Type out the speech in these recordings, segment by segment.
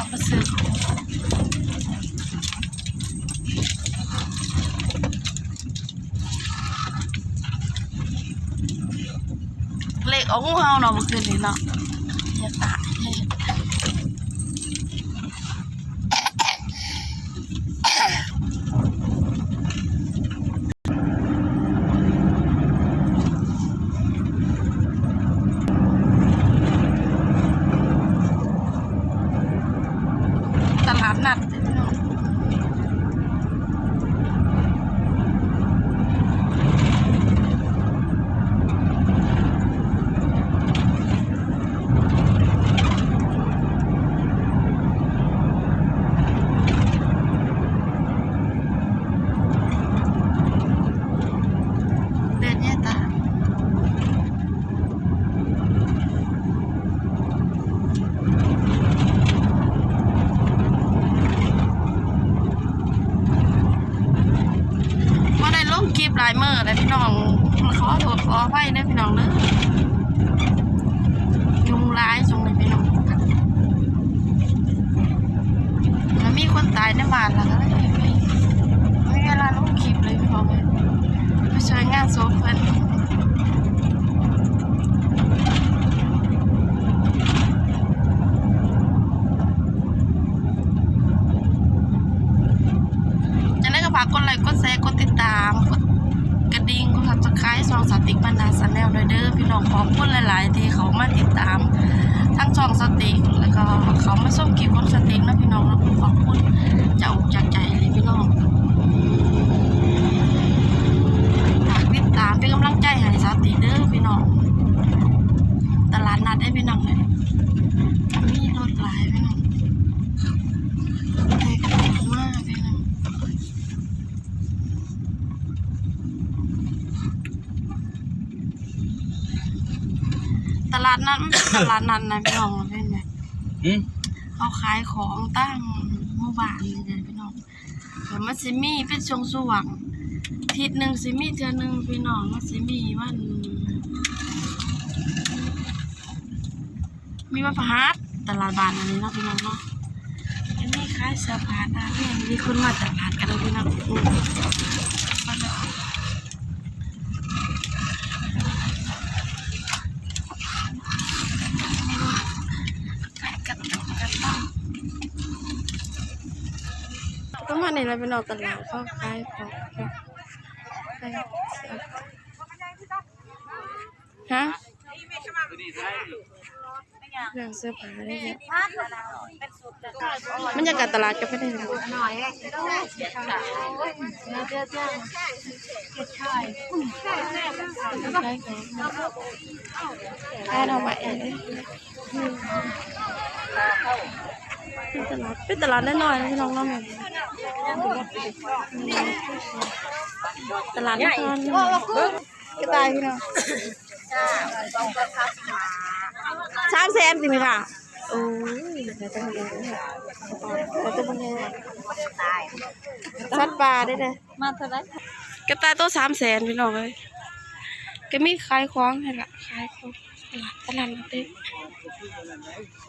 ตามประสึกเลขของงูเห่าเนาะเมื่อคืนนี้เนาะอย่าตายตลาดนัดเด้อพี่น้องเดินแย่ตา ว่าได้ลงคลิปหลายเมื่อเลยพี่น้องขอโทษขออภัยนะพี่น้องเนอะยุงร้ายจงเลยพี่น้องแล้วมีคนตายในบ้านแล้วก็เลยไม่ไม่มีเวลาลงคลิปเลยพี่น้องเลยไปช่วยงานโซฟเพิ่นจะได้ก็ฝากกดไลค์กดแชร์กดติดตามกดกระดิ่งกดซับสไครต์ช่ องสติกบรรดาสันแนลโดยเด้อพี่น้องขอบคุณหลาย ๆ ที่เขามาติดตาม ทั้งช่องสติกแล้วก็เขามาส่งคลิปของสติกนะพี่น้องแล้วขอบคุณจากจากใจเลยพี่น้องฝากติดตามเป็นกำลังใจให้สติเด้อพี่น้องตลาดนัดให้พี่น้องเลยมีรถหลายพี่น้องแต่ก็มากพี่น้อง ตลาดนัดมันเป็นตลาดนัดนะพี่น้องเป็นไงอืมเขาขายของตั้งหมู่บ้านนี่เลยพี่น้องแต่มันสิมีเป็นช่วงสว่างทิศหนึ่งสิมีเทือหนึ่งพี่น้องมันสิมีวัน มีวันพฤหัสตลาดบ้านอันนี้เนาะพี่น้องเนาะอันนี้ขายเสื้อผ้าหน้าเพื่อนมีคนมาตลาดกันเลยพี่น้องอืมมาเลย กันกันบ้าง ก็มาในเราไปนอกตลาดเขาขายของฮะเรื่องเสื้อผ้าได้เนี่ยมันยังกัตลาดก็ไม่ได้เลยขายของขายเอามาเองเป็นตลาดเป็นตลาดน้อยๆนะพี่น้องเน้องแม่ ตลาดน้อยๆก็ตายพี่น้องสามแสนสิไหมค่ะโอ้ยเราจะเองเราจะมาเองสัตว์ป่าได้เลยมาเท่าไหรกระต่ายตัวสามแสนพี่น้องเลยก็มีขายของให้ละขายของตลาดตลาดเด้อ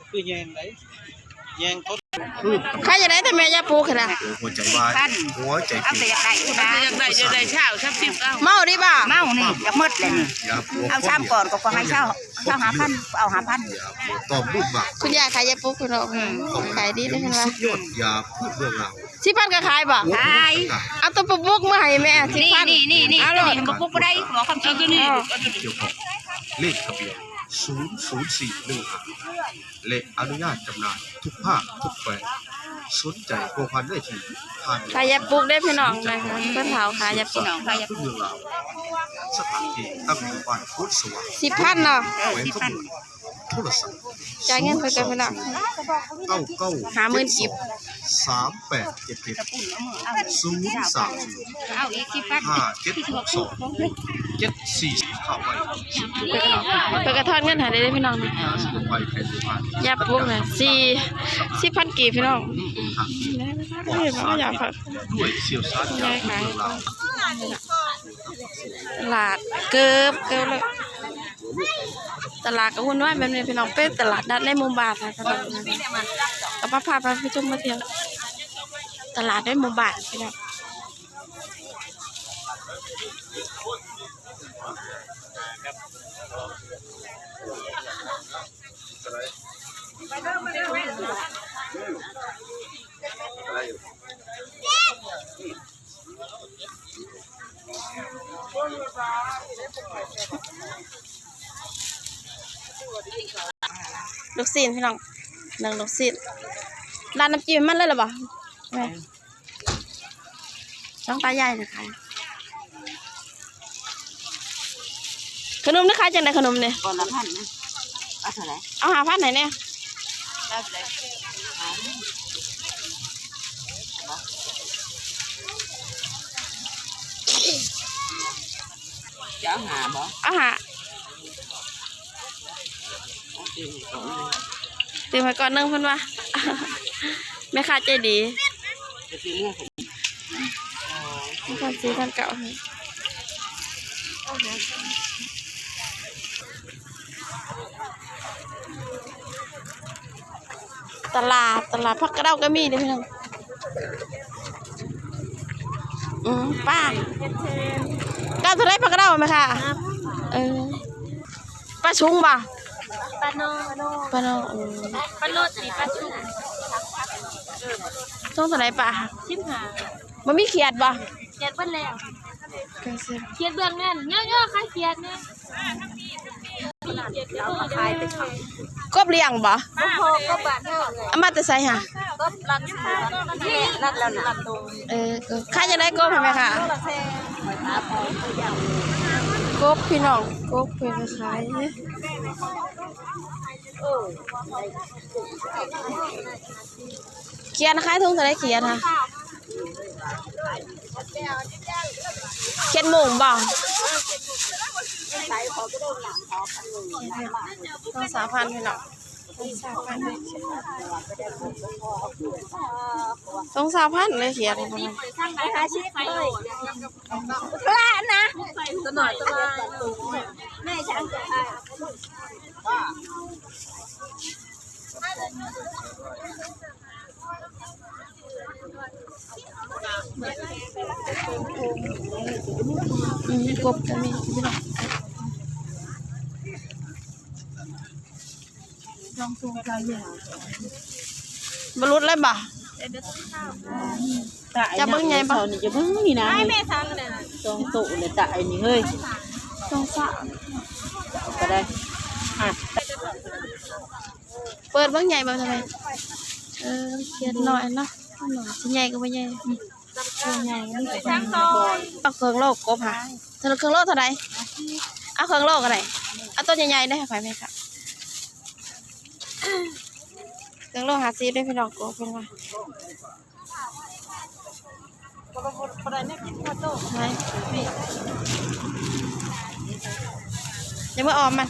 คือแยงไหนแยงเขา ใครจะได้แต่แม่ยาปูขนาดหัวใจวายหัวใจเอาผิแต่ดอยากได้อยู่นะอยากได้จะได้เช้าชับสิบเก้าเมาดิบ่าเมานี่อยากหมดเลยนี่อย่าปวดเอาซ้ำก่อนก็ขอให้เช่าเช่าหาพันเอาหาพันอย่าปวดตอมลูกหมากคุณยายขายยาปูคุณน้องขายดีได้ไหมล่ะสุดยอดอย่าพูดเรื่องราวสิพันก็ขายบ่ตายเอาตัวปุกบุกมาให้แม่สินี่พันนี่นี่นี่เอาตัวโลนี้ดมันปุ๊บก็ได้หัวคำชี้นี่เกี่ยวกับเลขทะเบียน 00415เลขอนุญาตจำหน่ายทุกภาคทุกแปลงสนใจโคพันได้ที่ทางขายยาปูได้พี่น้องนะคะเพิ่นเผาขายยาปูน้องใครอยากทุกเรื่องราวสถานที่ตั้งอยู่บ้านโคตรสว่างสิพันเนาะเออแหวนที่ข้อพันมือโทรศัพท์ จ่ายเงินเพิ่นกันพี่น้องเก้าเก้าหาหมื่นกิบสามแปดเจ็ดเจ็ดปุ่นเอาศูนย์สามศูนย์เอาอีกที่พันห้าเจ็ดหกสองเจ็ดสี่เข้าไปเพิ่นก็ทอดเงินให้ได้เด้อพี่น้องนะสมุนไพรแผ่นดินบ้านยาปูน่ะสี่สิพันกีบพี่น้องทางที่ได้ไหมคะได้ไหมคะอยากฝากด้วยเชี่ยวชาญจากเมืองลาวตลาดเกือบเกือบเลย ตลาดก็วุ่นวายแบบนี้พี่น้องเป็นตลาดนัดในมู่บ้านนะตลาดนัดก็พาพาไปพี่จุ่มมาเที่ยวตลาดในมู่บ้านพี่น้อง ลูกศิษย์พี่น้องหนึ่งลูกศิษย์ร้านน้ำจิ้มมันเลยเหรอบ่แม่ช่องตาใหญ่นะคะขนมนี่ขายจังไดขนมเนี่ยก่อนละพันนะเอาเท่าไหร่เอาหาพันไหนเนี่ยได้เลยจะเอาหาบ่เอาหา เอาจริงก่อนเลย ตื่นไปก่อนนึงเพิ่อนว่าแม่ค้าใจดีจะซื้าซื้อท่านเก่าให้ตลาดตลาดพักกระเด้าก็มีด้อพี่น้องอืมป้าก้าวเท่าไรพักกระเด้าไหมคะเออป้าชุงป่ะ ปลาโนป้าน้องเออปลาโลดสีปลาชุบต้องเท่าไรป้าชิมหามันมีเขียดป่ะเขียดเบิ้แล้วเกินสิเขียดเบื้องนั่นเยอะๆค่ะเขียดเนี่ยเอามาขายเป็นของกบเลี้ยงป่ะก็พอก็บาทเท่าเลยเอามาแต่ใส่ค่ะก็รันสูนี่รันแล้วนะรันตรงเออก็ข้าจะได้กบไหมคะละแพงหอยตาพอยาวกบพี่น้องกบเป็นขาย เขียนค่ายทุ่งจะได้เขียนค่ะเขียนหมูบ่บังขอพันหนึ่ต้องสาพันพี่น้อง ต้องสามพันเลยเขียนประมาณไปหาชีพเลยกล้านะตัวหน่อยตัวแม่ฉันจะพาอืมกบจะมีพี่น้อง องตัวกันอยู่บรรลุเลยบ่จะเบิ่งไงบ่นี่จะเบิ่งนี่นะแม่ทำเลยตรงตุเลยตะไอ้นี่เฮ้ยต้องสะก็ได้อะเปิดเบิ่งใหญ่บ่ทำไมเออเขียนหน่อยเนาะหน่อยสิใหญ่ก็บ่ใหญ่ใหญ่นี่ก็บ่เอาเครื่องโลกกบค่ะเท่าเครื่องโลกเท่าไหร่เอาเครื่องโลกอะไรเอาตัวใหญ่ๆได้ค่ะไหมคะ เครื่องโลกหาซีได้พี่น้องกบเป็นว่าไหนนี่เดี๋ยวมาออมมัน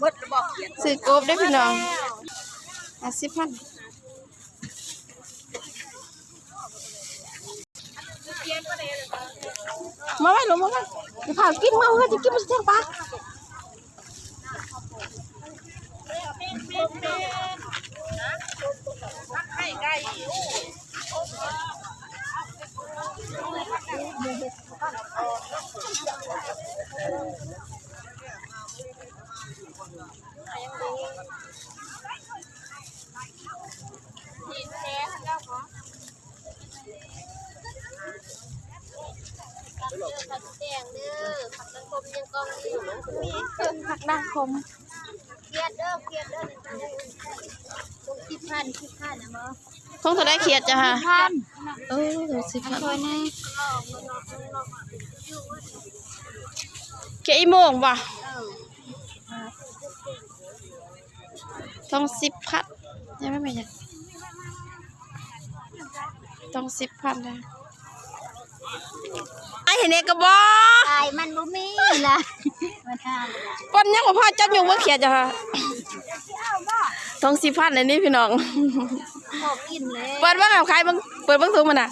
มดบอกเขียนซื้อกบได้พี่น้องห้าสิบพัน มาไว้ลงมาไว้จะผ่ากินมาเพื่อจะกินมันจะแทงปา กผักดังคมเขียดเด้อเขียดเด้อตรงสิบพันสิบพันนะมั้งทงเท่าได้เขียดจ้ะฮะพันเออเดี๋ยวสิพันคอยแน่เขียดอีโมงป่ะต้องสิบพันยังไม่ไม่ยังต้องสิบพันนะ ไอเห็นเอกกระบอกตายมันบ่มีล่ะมันห้ามปนยังบ่พอจับอยู่ว่าเขียดจ้ะฮะต้องสิบพันเลยนี่พี่น้อง พอกินเลยเปิดบ้างเอาขายบ้างเปิดบ้างถุงมันน่ะ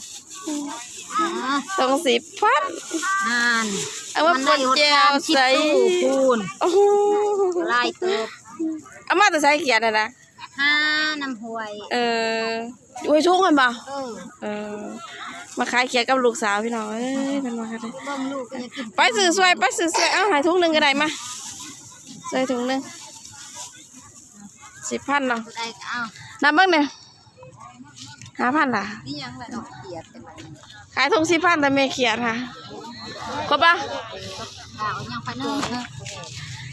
สองสิบพันนานเอามาปนแจวใส่คูณโอ้โหลายเติบเอามาแต่ใส่เขียนนะนะห้าน้ำห้วย เอออุ้ยทุ่งกันป่ะเออเออ มาขายเขียดกับลูกสาวพี่น้องเอ้ยเป็นมากันเลยเบิ่งลูกก็จะกินไปซื้อสวยไปซื้อสวยเอาใหายถุงหนึ่งก็ได้มาใส่ถุงหนึ่งสิบพันเนาะได้ก็เอานับเบิ้งเนี่ยห้าพันล่ะนี่ยังละดอกเขียดแต่มันขายถุงสิบพันแต่ไม่เขียดค่ะครบปะข่าวยังพันหนึ่งเนอะ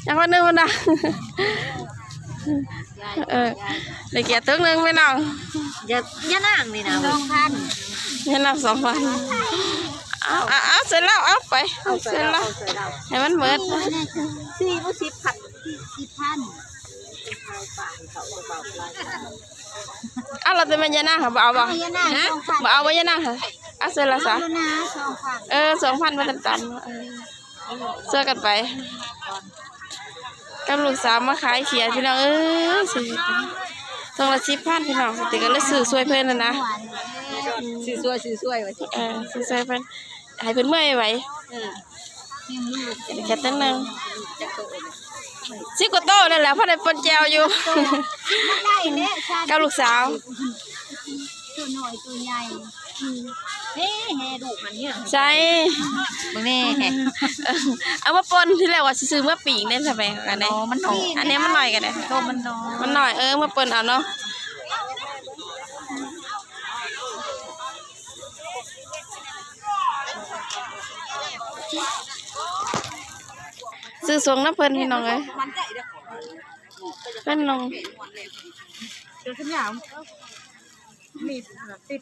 ยังคนหนึ่งคนน่ะยาย เออได้เขียดถุงหนึ่งไปน้องอย่าอย่านั่งนี่นะสองพันยันนับสองพันเอาเอาเอาเสร็จแล้วเอาไปเอาเสร็จแล้วให้มันเบิดสี่ผู้สิบพันสิบพันเอาเราจะเป็นยานาค่ะบ่เอาบ่เอาอย่านั่งสองพันบ่เอาบ่ยานาค่ะเอาเสร็จแล้วเอาซะแล้วนะสองพันเออสองพันมาต่ำๆเออเสื้อกันไป กับลูกสาวมาขายเขียดพี่น้องเอ้ยสิตรงละสิบพันพี่น้องแต่ก็เลยซื้อสวยเพิ่นนะนะซื้อซวยซื้อซวยไว้ที่เออซื้อสวยเพิ่นให้เพิ่นเมื่อยไว้เออยังลูกเดี๋ยวแค่ตั้งหนึงจะโตเลยสิบกว่าโตนั่นแหละเพราะได้ปนแจวอยู่มันได้เนี่ยชาติกับลูกสาวตัวหน่อยตัวใหญ่ เฮ้แห่ดูมันเนี่ยใช่มึงแน่เออเอามาปนที่แรกว่าสิซื้อมาปีกได้ใช่ไหมกันได้มันหน่อยอันนี้มันหน่อยกันได้โตมันน้อยมันหน่อยเออมาปนเอาเนาะซื้อสวงน้ำเพิ่นพี่น้องเอ้ยมันใจเด้อเพิ่นลงเดี๋ยวฉันอยากมีติด